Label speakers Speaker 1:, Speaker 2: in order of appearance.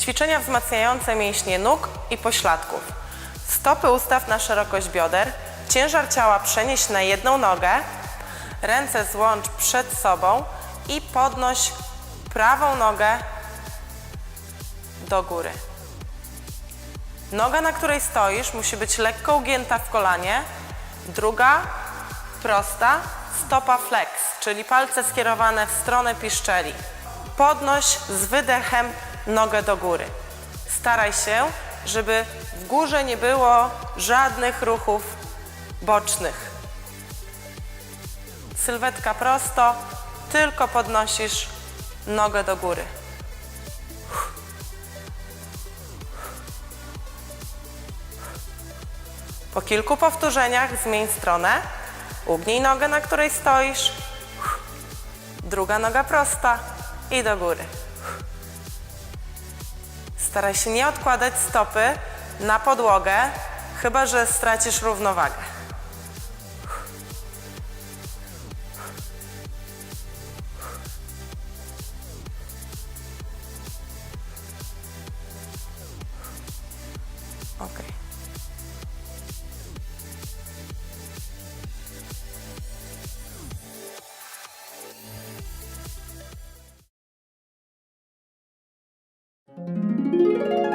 Speaker 1: Ćwiczenia wzmacniające mięśnie nóg i pośladków. Stopy ustaw na szerokość bioder, ciężar ciała przenieś na jedną nogę, ręce złącz przed sobą i podnoś prawą nogę do góry. Noga, na której stoisz, musi być lekko ugięta w kolanie, druga prosta, stopa flex, czyli palce skierowane w stronę piszczeli. Podnoś z wydechem nogę do góry. Staraj się, żeby w górze nie było żadnych ruchów bocznych. Sylwetka prosto, tylko podnosisz nogę do góry. Po kilku powtórzeniach zmień stronę, ugnij nogę, na której stoisz, druga noga prosta i do góry. Staraj się nie odkładać stopy na podłogę, chyba że stracisz równowagę. Okay. Música